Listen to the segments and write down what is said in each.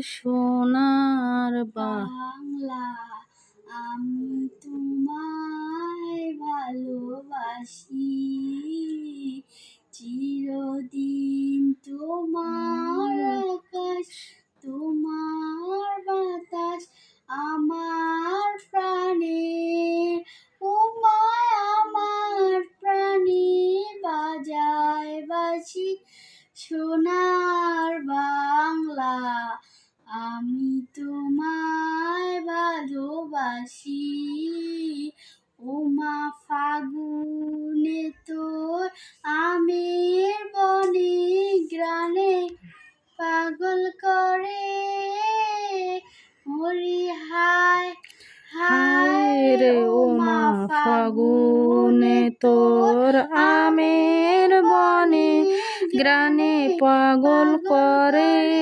সোনার বাংলা, আমি তোমায় ভালোবাসি। চিরদিন তোমার আকাশ, তোমার বাতাস, আমার প্রাণে। ও মায় আমার প্রাণে বাজায় বাসি সোনার ভালোবাসি ও মা ফাগুনে তোর আমের বনে গ্রানে পাগল করে। মরি হায় হায় রে ও মা ফাগুনে তোর আমের বনে গ্রানে পাগল করে।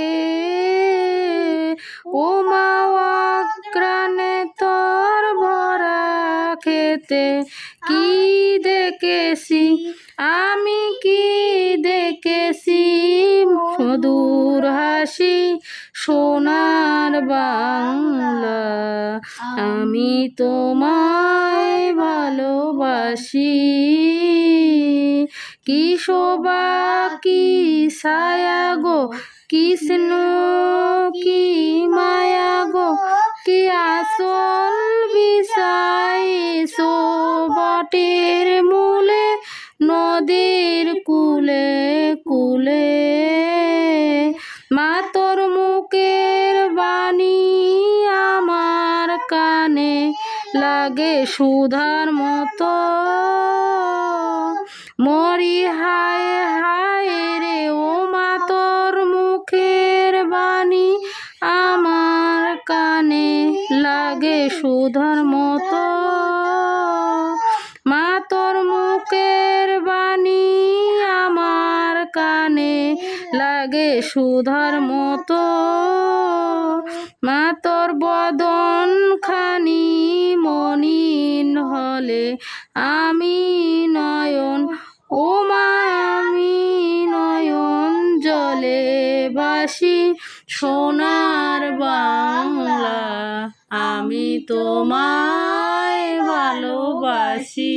খেতে কি দেখেছি? আমি কি দেখেছি? মধুর হাসি, সোনার বাংলা। আমি তোমায় ভালোবাসি। কি শোভা, কি ছায়া গো, কৃষ্ণ, কি বটের মূলে, নদীর কুলে কুলে। মা তোর মুখের বাণী আমার কানে লাগে সুধার মতো। মরি হায় হায় রে, ও মা তোর মুখের বাণী আমার কানে লাগে সুধার মতো। মা তোর মুখের বাণী আমার কানে লাগে সুধার মতো। মা তোর বদন খানি মনিন হলে আমি নয়ন, ও মা আমি নয়ন জলে বাসি সোনার বাংলা। আমি তোমায় ভালোবাসি।